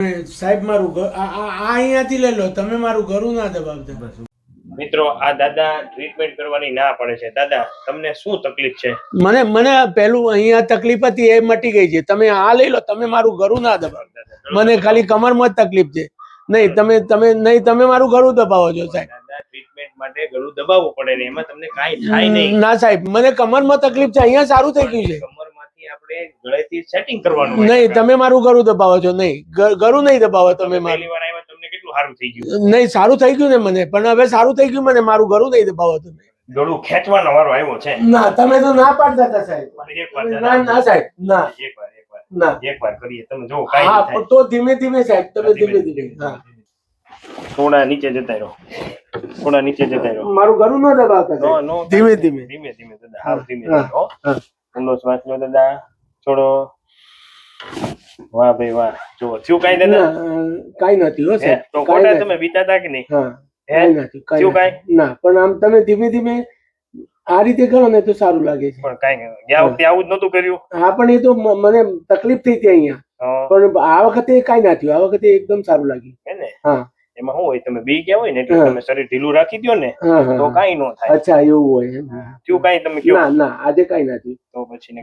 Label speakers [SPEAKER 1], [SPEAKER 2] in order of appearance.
[SPEAKER 1] સાહેબ મારું આ અહીંયાથી લઈ લો. તમે મારું ઘરું ના દબાવતા.
[SPEAKER 2] મિત્રો આ દાદા ટ્રીટમેન્ટ કરવાની ના પડે છે. દાદા તમને શું તકલીફ છે?
[SPEAKER 1] મને મને પહેલું અહીંયા તકલીફ હતી એ મટી ગઈ છે. તમે આ લઈ લો તમે મારું ઘરું ના દબાવતા મને ખાલી કમરમાં જ તકલીફ છે. નહીં તમે તમે નહીં તમે મારું ઘરું દબાવો છો સાહેબ.
[SPEAKER 2] દાદા ટ્રીટમેન્ટ માટે ગળું દબાવવું પડે ને એમાં તમને કાંઈ થાય નહીં.
[SPEAKER 1] ના સાહેબ મને કમરમાં તકલીફ છે. અહીંયા સારું થઈ ગયું છે.
[SPEAKER 2] ગળેથી સેટિંગ કરવાનું
[SPEAKER 1] નહીં તમે મારું ગરું દબાવો છો નહીં. ગરું નહીં દબાવો તમે મારું.
[SPEAKER 2] તમને કેટલું સારું થઈ ગયું?
[SPEAKER 1] નહીં સારું થઈ ગયું ને મને પણ હવે સારું થઈ ગયું મને મારું ગરું નહીં દબાવો તમે.
[SPEAKER 2] ગળું ખેંચવાનો વારો આવ્યો છે.
[SPEAKER 1] ના તમે તો ના પાડતા હતા સાહેબ. ના ના સાહેબ ના.
[SPEAKER 2] એક વાર એક વાર.
[SPEAKER 1] ના.
[SPEAKER 2] એક વાર કરીએ તમે જો કાઈ
[SPEAKER 1] હા તો ધીમે ધીમે સાહેબ તમે ધીમે ધીમે હા.
[SPEAKER 2] થોડા નીચે જતા રહો. થોડા નીચે જતા રહો.
[SPEAKER 1] મારું ઘરું ન દબાવતા ધીમે ધીમે.
[SPEAKER 2] ધીમે ધીમે દાદા. હાવ ધીમે
[SPEAKER 1] હા,
[SPEAKER 2] ધીમે, હો. ઊંડો શ્વાસ લો દાદા. છોડો વાહ ભાઈ વાહ. જો થયું કાંઈ દાદા
[SPEAKER 1] ના, નથી હો સાહેબ.
[SPEAKER 2] તો
[SPEAKER 1] કોટા
[SPEAKER 2] તમે બીતા હતા કે નહીં?
[SPEAKER 1] હા
[SPEAKER 2] હે?
[SPEAKER 1] કાંઈ નથી
[SPEAKER 2] થયું
[SPEAKER 1] કાંઈ? ના પણ આમ તમે ધીમે ધીમે આ રીતે કરો ને તો સારું લાગે છે.
[SPEAKER 2] પણ કાંઈ ગયા વખતે આવું જ નતું કર્યું.
[SPEAKER 1] હા પણ એ તો મને તકલીફ થઈ હતી અહીંયા. પણ આ વખતે કઈ ના થયું. આ વખતે એકદમ સારું લાગ્યું.
[SPEAKER 2] હે ને?
[SPEAKER 1] હા.
[SPEAKER 2] એમાં શું હોય તમે બી ગયા હોય ને એટલે તમે શરીર ઢીલું રાખી દો ને તો
[SPEAKER 1] કઈ
[SPEAKER 2] કાંઈ ન થાય.
[SPEAKER 1] અચ્છા એવું હોય.
[SPEAKER 2] થયું કાંઈ તમે કયો
[SPEAKER 1] ના ના આજે કાંઈ નથી.
[SPEAKER 2] તો પછી